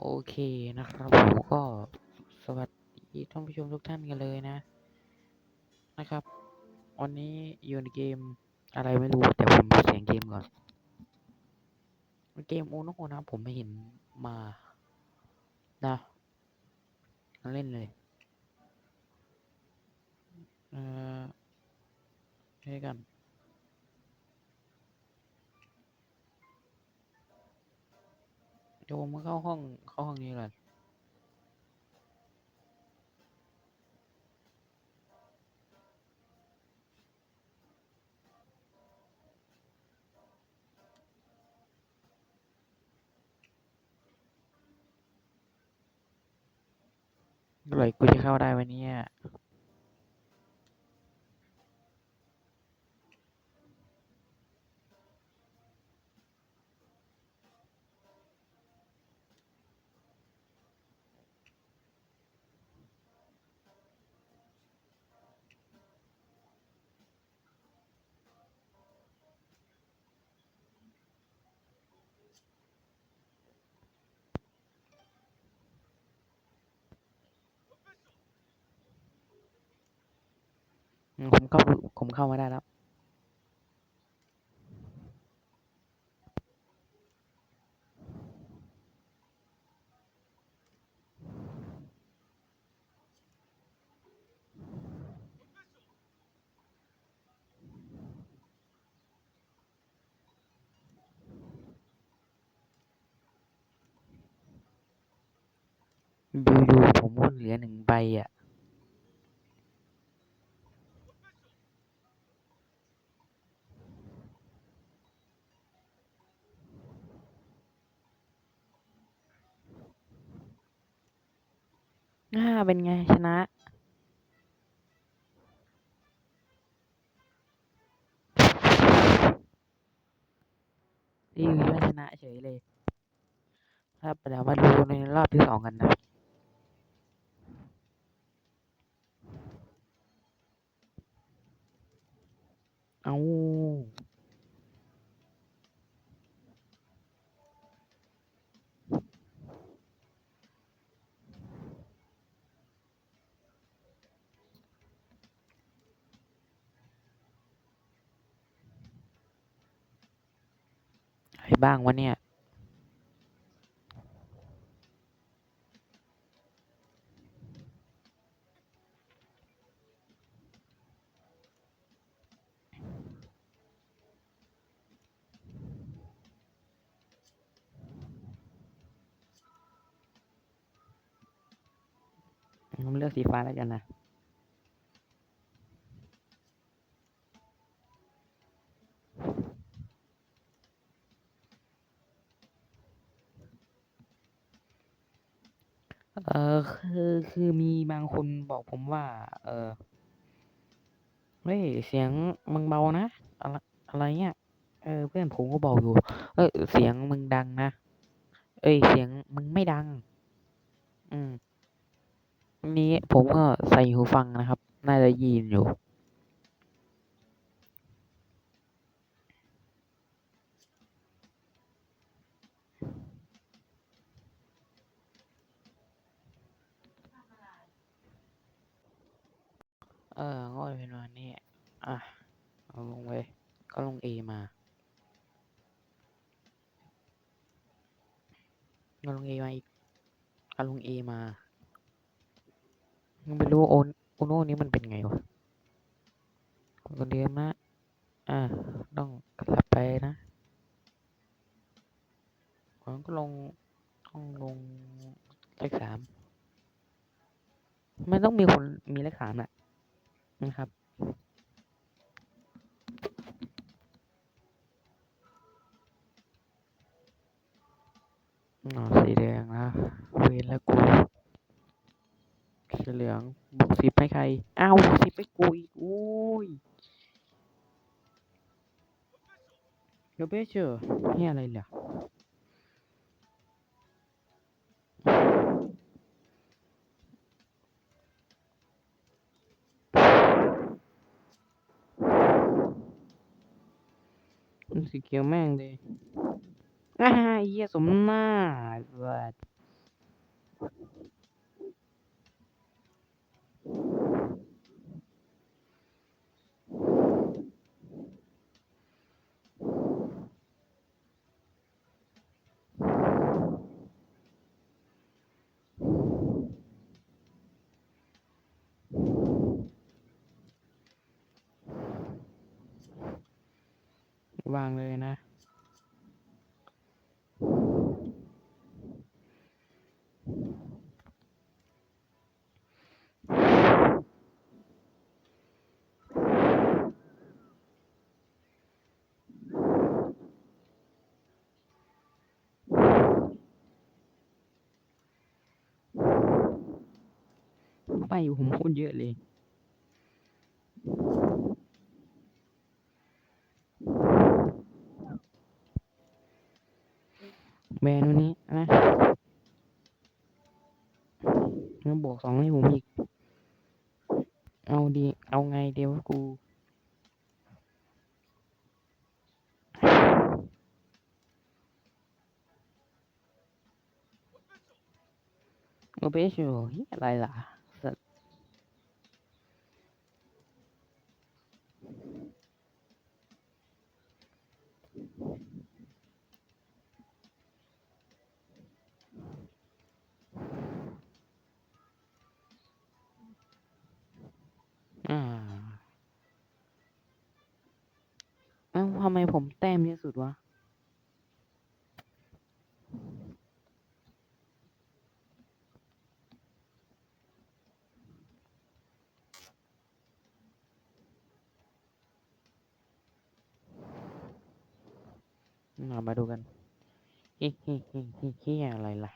โอเคนะครับผมก็สวัสดีท่านผู้ชมทุกท่านกันเลยนะ นะครับ วันนี้อยู่ในเกมอะไรไม่รู้ แต่ผมดูเสียงเกมก่อนเกมโอโนโนะผมไม่เห็นมานะเล่นเลยเอ่อให้กัน เดี๋ยวผมมาเข้าห้องเข้าห้องนี้ก่อนเมื่อไหร่กูจะเข้าได้วันนี้ ผมเข้าผมเข้ามาได้แล้วอยู่ๆผมก็เหลือหนึ่งใบอะ อ่าเป็นไงชนะ ดีว่าชนะเฉยเลย ครับเดี๋ยวมาดูในรอบที่สองกันนะเอา บ้างวะเนี่ยผมเลือกสีฟ้าแล้วกันนะ เออคือคือมีบางคนบอกผมว่า เออเฮ้ยเสียงมึงเบานะอะไรอะไรเงี้ยเออเพื่อนผมก็บอกอยู่ เออเสียงมึงดังนะเอ้ยเสียงมึงไม่ดัง อืมนนี้ผมก็ใส่หูฟังนะครับ น่าจะยินอยู่ เออก็เป็นวันนี้อะ เอาลงไปก็ลงเอมาก็ลงเอมาอีกก็ลงเอมายังไม่รู้โอนโอโน่นี้มันเป็นไงวะคนเดียวนะอ่าต้องกลับไปนะผมก็ลงต้องลงเลขสามไม่ต้องมีคนมีเลขสามอะ นะครับอ๋อสีแดงนะเวนแล้วกูสีเหลืองบวกสิบให้ใคร อ้าวสิบให้กูอีกโอ้ยเดี๋ยวเบเชอร์นี่อะไรเหรอ สีเขียวแม่งเลยอ่าเหี้ยสมหน้าสัส วางเลยนะ ไปผมคตรเยอะเลย แบรนด์วันนี้นะแล้วบวกสองให้ผมอีก เอาดี เอาไงเดี๋ยวกู โอเปชั่นอะไรล่ะ ทำไมผมแต้มเยอะสุดวะ มาดูกันฮิฮิฮิฮิฮิอะไรล่ะ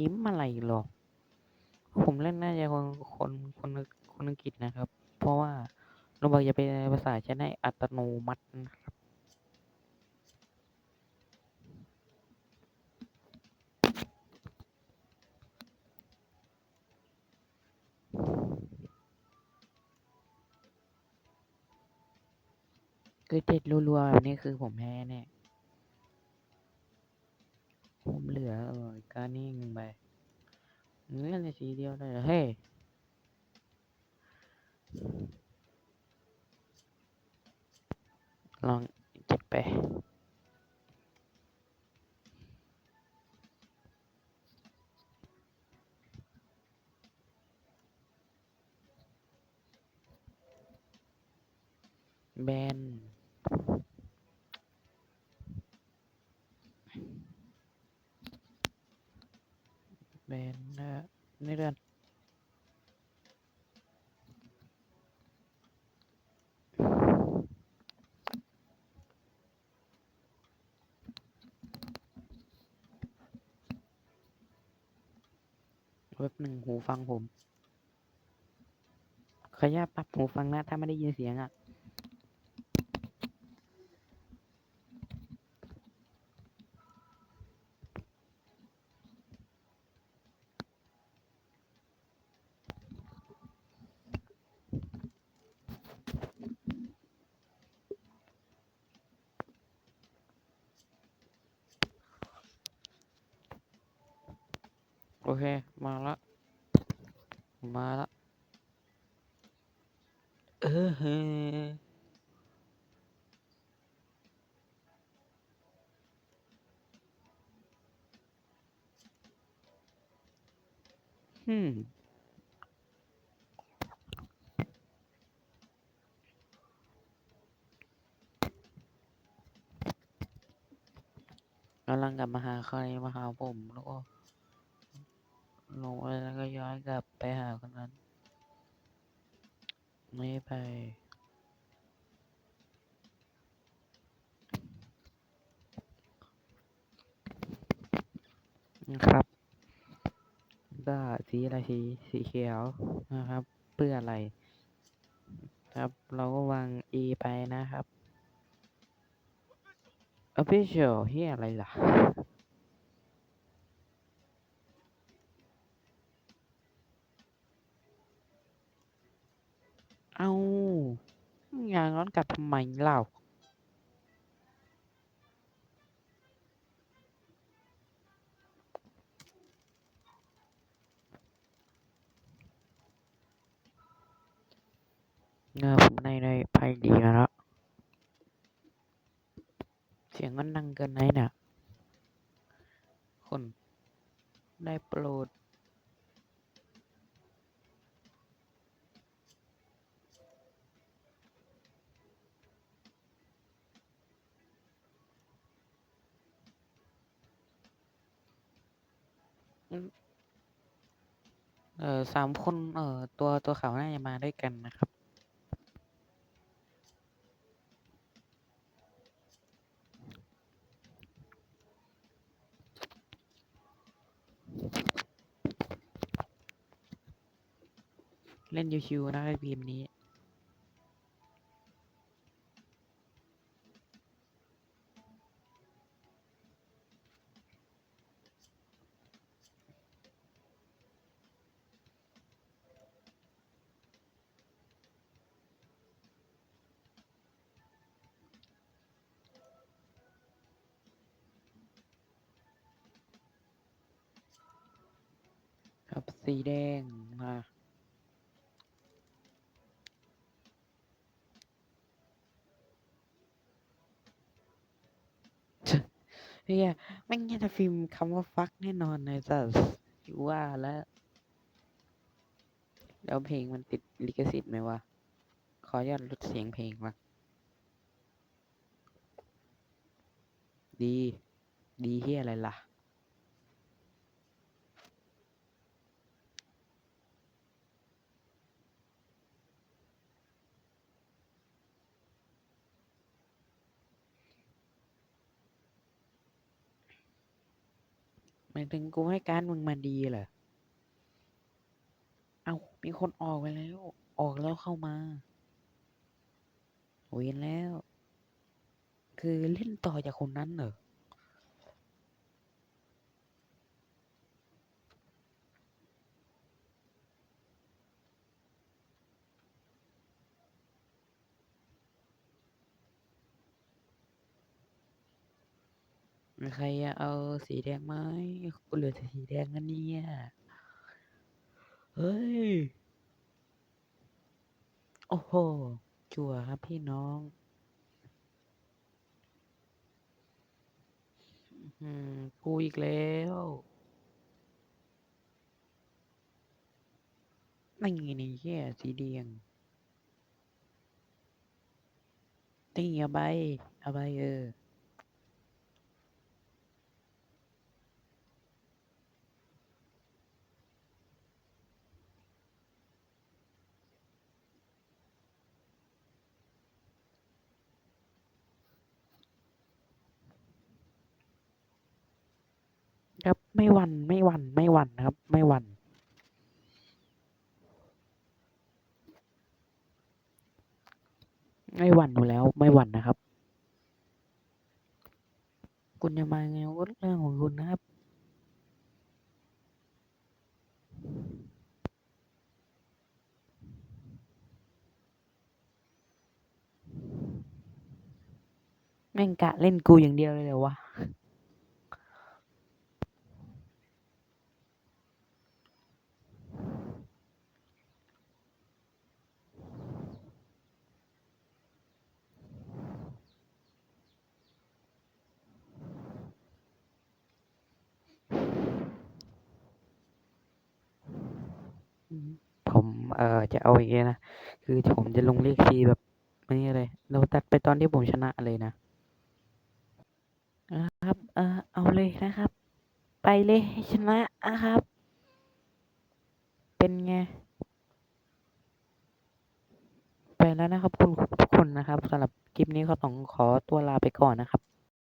ยิ้มอะไรหรอ ผมเล่ น่าจะคนคนคนคนอังกฤษนะครับ เพราะว่าเราบอกอย่าไปภาษาจะได้อัตโนมัตินะครับคือเด็ดรัวๆแบบนี้คือผมแพ้แน่ผมเหลือเออการนิ่งไป เล่นในสีเดียวได้เหรอเฮ้ลองเก็บไปแบน แบนนะในเดือนเว็บหนึ่งหูฟังผมขออนุญาตปรับหูฟังนะ ถ้าไม่ได้ยินเสียงอะ โอเค มาละ มาละ เออเฮ้อืมกำลังกลับมาหาใครมาหาผมแล้วก็ ลงไปแล้วก็ย้อนกลับไปหาคนนั้น ไม่ไป นะครับก็สีอะไรสีสีเขียวนะครับ เพื่ออะไร ครับเราก็วาง E ไปนะครับ official เฮียอะไรล่ะ เอางานร้อนกลับทำไมเล่าเออผมในในไพ่ดีแล้ว เสียงมันดังเกินไหนเนี่ยคนได้โปรด เออสามคนเออตัวตัวเขาน่าจะมาด้วยกันนะครับ เล่นชิวๆนะครับเกมนี้ สีแดงมาเฮียแม่งจะพิมพ์คำว่าฟักแน่นอนเลยสัสอยู่ว่าแล้วแล้วเพลงมันติดลิขสิทธิ์ไหมวะ ขออนุญาตลดเสียงเพลงมาดี ดีเฮียอะไรล่ะ หมายถึงกูให้การมึงมาดีเหรอ เอามีคนออกไปแล้ว ออกแล้วเข้ามาเวียนแล้ว คือเล่นต่อจากคนนั้นเหรอ มีใครจะเอาสีแดงไหมกูเหลือแต่สีแดงนะเนี่ย เฮ้ย โอ้โห จั่วครับพี่น้อง อื้อฮือกูอีกแล้วนี่ไงนี่แย่สีแดงนี่เอาใบเอาใบเออ ไม่วันไม่วันไม่วั่นครับ ไม่วันไม่หวั่นอยู่แล้วไม่หวั่นนะครับ คุณจะมาไงก็เรื่องของคุณนะครับ แม่งกะเล่นกูอย่างเดียวเลยเหรอวะ อืมผม เอ่อจะเอาอย่างเงี้ยนะ คือผมจะลงเลขคีแบบนี้เลยเราตัดไปตอนที่ผมชนะเลยนะนะครับ เออเอาเลยนะครับ ไปเลยชนะนะครับ เป็นไง ไปแล้วนะครับ คุณทุกคนนะครับสำหรับคลิปนี้ก็ต้องขอตัวลาไปก่อนนะครับ